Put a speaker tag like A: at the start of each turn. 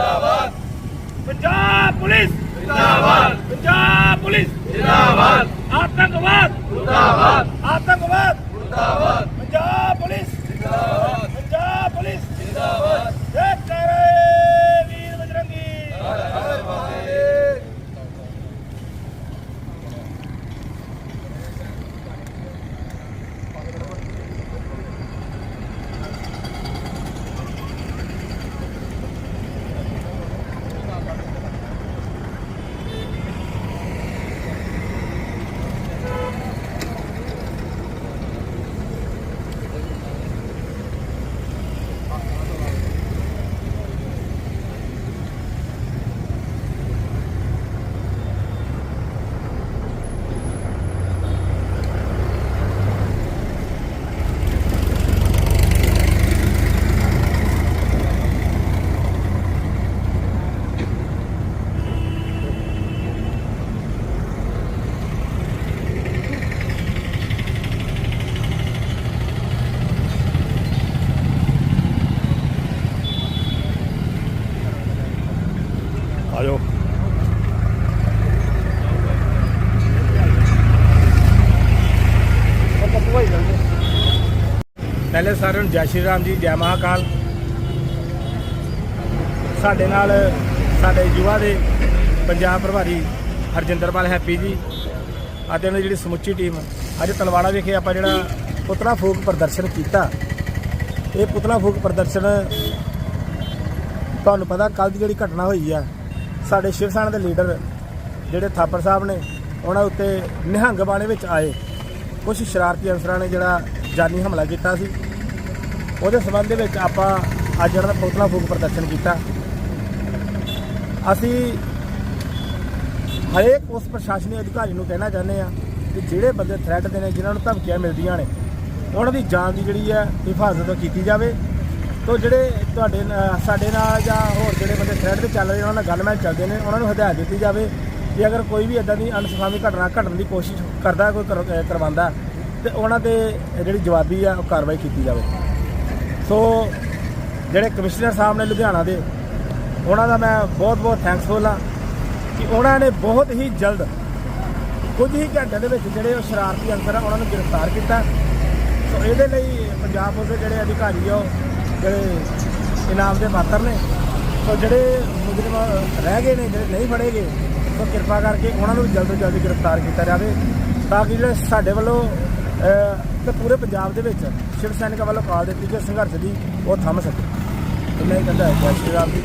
A: ਜਿੰਦਾਬਾਦ। ਪੰਜਾਬ ਪੁਲਿਸ। ਜਿੰਦਾਬਾਦ। ਪੰਜਾਬ ਪੁਲਿਸ। ਜਿੰਦਾਬਾਦ। ਆਤੰਕਵਾਦ। ਜਿੰਦਾਬਾਦ ਆਤੰਕਵਾਦ ਜਿੰਦਾਬਾਦ ਪੰਜਾਬ ਪੁਲਿਸ ਜਿੰਦਾਬਾਦ ਪੰਜਾਬ ਪੁਲਿਸ ਜਿੰਦਾਬਾਦ ਜੈ ਕਰੇ ਵੀਰ ਬਜਰੰਗੀ ਹਰ ਹਰ ਮਹਾਦੇਵ ਆਜੋ ਪਹਿਲੇ ਸਾਰਿਆਂ ਨੂੰ ਜੈ ਸ਼੍ਰੀ ਰਾਮ ਜੀ, ਜੈ ਮਹਾਕਾਲ। ਸਾਡੇ ਨਾਲ, ਸਾਡੇ ਯੁਵਾ ਦੇ ਪੰਜਾਬ ਪ੍ਰਭਾਰੀ ਹਰਜਿੰਦਰਪਾਲ ਹੈਪੀ ਜੀ ਅਤੇ ਉਹਨਾਂ ਦੀ ਜਿਹੜੀ ਸਮੁੱਚੀ ਟੀਮ। ਅੱਜ ਤਲਵਾੜਾ ਵਿਖੇ ਆਪਾਂ ਜਿਹੜਾ ਪੁਤਲਾ ਫੂਕ ਪ੍ਰਦਰਸ਼ਨ ਕੀਤਾ। ਇਹ ਪੁਤਲਾ ਫੂਕ ਪ੍ਰਦਰਸ਼ਨ ਤੁਹਾਨੂੰ ਪਤਾ ਕੱਲ ਦੀ ਜਿਹੜੀ ਘਟਨਾ ਹੋਈ ਆ, ਸਾਡੇ ਸ਼ਿਵ ਸੈਨਾ ਦੇ ਲੀਡਰ ਜਿਹੜੇ ਥਾਪਰ ਸਾਹਿਬ ਨੇ, ਉਹਨਾਂ ਉੱਤੇ ਨਿਹੰਗ ਬਾਣੇ ਵਿੱਚ ਆਏ। ਕੁਝ ਸ਼ਰਾਰਤੀ ਅਨਸਰਾਂ ਨੇ ਜਿਹੜਾ ਜਾਨੀ ਹਮਲਾ ਕੀਤਾ ਸੀ। ਉਹਦੇ ਸਬੰਧ ਦੇ ਵਿੱਚ ਆਪਾਂ ਅੱਜ ਜਿਹੜਾ ਪੁਤਲਾ ਫੂਕ ਪ੍ਰਦਰਸ਼ਨ ਕੀਤਾ। ਅਸੀਂ ਹਰੇਕ ਉਸ ਪ੍ਰਸ਼ਾਸਨੀ ਅਧਿਕਾਰੀ ਨੂੰ ਕਹਿਣਾ ਚਾਹੁੰਦੇ ਆ ਕਿ ਜਿਹੜੇ ਬੰਦੇ ਥ੍ਰੈਟ ਦੇ ਨੇ ਜਿਨ੍ਹਾਂ ਨੂੰ ਧਮਕੀਆਂ ਮਿਲਦੀਆਂ ਨੇ ਉਹਨਾਂ ਦੀ ਜਾਨ ਦੀ ਜਿਹੜੀ ਹੈ ਹਿਫਾਜ਼ਤ ਕੀਤੀ ਜਾਵੇ। ਤੋ ਜਿਹੜੇ ਤੁਹਾਡੇ ਸਾਡੇ ਨਾਲ ਜਾਂ ਹੋਰ ਜਿਹੜੇ ਬੰਦੇ ਥ੍ਰੈਟ ਤੇ ਚੱਲ ਰਹੇ ਨੇ, ਉਹਨਾਂ ਨਾਲ ਗੱਲਬਾਤ ਚੱਲਦੇ ਨੇ ਉਹਨਾਂ ਨੂੰ ਹਦਾਇਤ ਦਿੱਤੀ ਜਾਵੇ ਕਿ ਅਗਰ ਕੋਈ ਵੀ ਇਦਾਂ ਦੀ ਅਨਸਖਾਮੀ ਘਟਨਾ ਘਟਣ ਦੀ ਕੋਸ਼ਿਸ਼ ਕਰਦਾ ਕੋਈ ਕਰ- ਕਰਵਾਉਂਦਾ ਤੇ ਉਹਨਾਂ ਤੇ ਜਿਹੜੀ ਜਵਾਬੀ ਆ ਉਹ ਕਾਰਵਾਈ ਕੀਤੀ ਜਾਵੇ। ਸੋ ਜਿਹੜੇ ਕਮਿਸ਼ਨਰ ਸਾਹਿਬ ਨੇ ਲੁਧਿਆਣਾ ਦੇ, ਉਹਨਾਂ ਦਾ ਮੈਂ ਬਹੁਤ ਬਹੁਤ ਥੈਂਕਸਫੁਲ ਆ ਕਿ ਉਹਨਾਂ ਨੇ ਬਹੁਤ ਹੀ ਜਲਦ ਕੁਝ ਹੀ ਘੰਟਿਆਂ ਦੇ ਵਿੱਚ ਜਿਹੜੇ ਉਹ ਸ਼ਰਾਰਤੀ ਅੰਸਰ ਆ, ਉਹਨਾਂ ਨੂੰ ਗ੍ਰਿਫਤਾਰ ਕੀਤਾ। ਸੋ ਇਹਦੇ ਲਈ ਪੰਜਾਬ ਪੁਲਿਸ ਦੇ ਜਿਹੜੇ ਅਧਿਕਾਰੀ ਆ, ਉਹ ਜਿਹੜੇ ਇਨਾਮ ਦੇ ਪਾਤਰ ਨੇ, ਸੋ ਜਿਹੜੇ ਮੁਜਰਮ ਰਹਿ ਗਏ ਨੇ, ਜਿਹੜੇ ਨਹੀਂ ਫੜੇ ਗਏ, ਸੋ ਕਿਰਪਾ ਕਰਕੇ ਉਹਨਾਂ ਨੂੰ ਜਲਦ ਤੋਂ ਜਲਦ ਗ੍ਰਿਫਤਾਰ ਕੀਤਾ ਜਾਵੇ। ਤਾਂ ਕਿ ਜਿਹੜੇ ਸਾਡੇ ਵੱਲੋਂ ਤੇ ਪੂਰੇ ਪੰਜਾਬ ਦੇ ਵਿੱਚ ਸ਼ਿਵ ਸੈਨਿਕਾਂ ਵੱਲੋਂ ਕਾਲ ਦਿੱਤੀ ਕਿ ਸੰਘਰਸ਼ ਦੀ ਉਹ ਥੰਮ ਸਕੇ ਇੰਨਾ ਹੀ ਕਹਿੰਦਾ ਹੈ, ਜੈ ਸ਼੍ਰੀ ਰਾਮ ਜੀ।